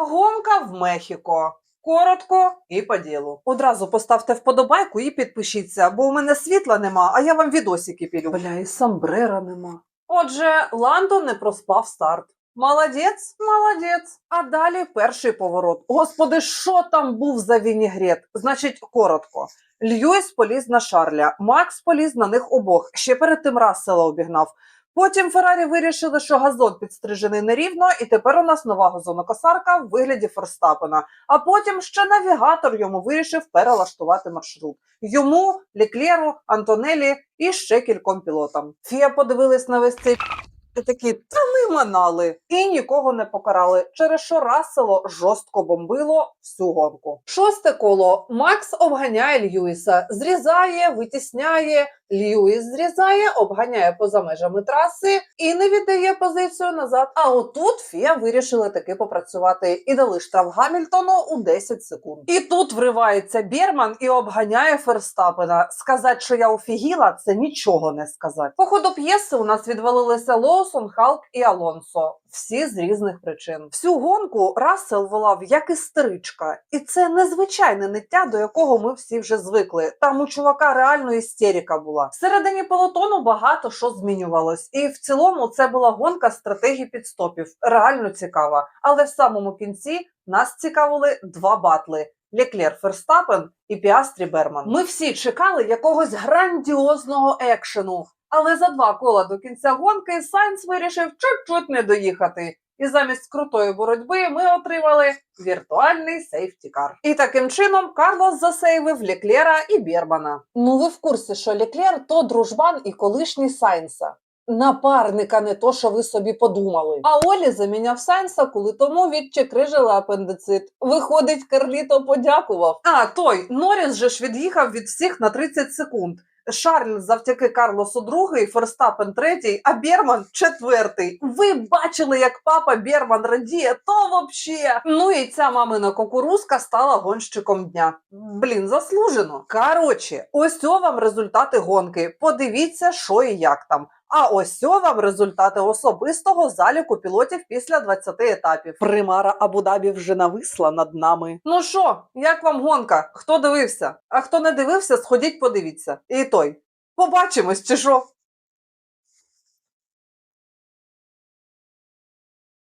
Гонка в Мехіко. Коротко і по ділу. Одразу поставте вподобайку і підпишіться, бо у мене світла нема, а я вам відосики пілю. Бля, і самбрера нема. Отже, Ландо не проспав старт. Молодець, молодець. А далі перший поворот. Господи, що там був за вінігрет? Значить, коротко. Льюіс поліз на Шарля, Макс поліз на них обох. Ще перед тим Рассела обігнав. Потім Феррарі вирішили, що газон підстрижений нерівно, і тепер у нас нова газонокосарка в вигляді Ферстапена. А потім ще навігатор йому вирішив перелаштувати маршрут. Йому, Ліклєру, Антонелі і ще кільком пілотам. Фія подивились на весь цей такі, та ми манали. І нікого не покарали, через що Рассело жорстко бомбило всю гонку. Шосте коло. Макс обганяє Льюіса, зрізає, витісняє. Льюіс зрізає, обганяє поза межами траси і не віддає позицію назад. А отут Фія вирішили таки попрацювати і дали штраф Гамільтону у 10 секунд. І тут вривається Берман і обганяє Ферстапена. Сказати, що я офігіла, це нічого не сказати. По ходу п'єси у нас відвалилися Лоусон, Халк і Алонсо. Всі з різних причин. Всю гонку Рассел волав як істеричка, і це незвичайне ниття, до якого ми всі вже звикли. Там у чувака реально істерика була. Всередині пелотону багато що змінювалось, і в цілому це була гонка стратегії підстопів. Реально цікава. Але в самому кінці нас цікавили два батли. Леклер Ферстапен і Піастрі Берман. Ми всі чекали якогось грандіозного екшену, але за два кола до кінця гонки Сайнс вирішив чуть-чуть не доїхати. І замість крутої боротьби ми отримали віртуальний сейфтікар. І таким чином Карлос засейвив Леклера і Бермана. Ну ви в курсі, що Леклер то дружбан і колишній Сайнса. Напарника не то, що ви собі подумали. А Олі заміняв Сайнса, коли тому відчекрижили апендицит. Виходить, Карліто подякував. А той Норріс же ж від'їхав від всіх на 30 секунд. Шарль завдяки Карлосу другий, Ферстапен третій, а Берман четвертий. Ви бачили, як папа Берман радіє, то вообще. Ну і ця мамина кукурузка стала гонщиком дня. Блін, заслужено. Коротше, ось вам результати гонки. Подивіться, що і як там. А ось вам результати особистого заліку пілотів після 20 етапів. Примара Абу-Дабі вже нависла над нами. Ну що, як вам гонка? Хто дивився? А хто не дивився, сходіть подивіться. І той. Побачимось, чи що?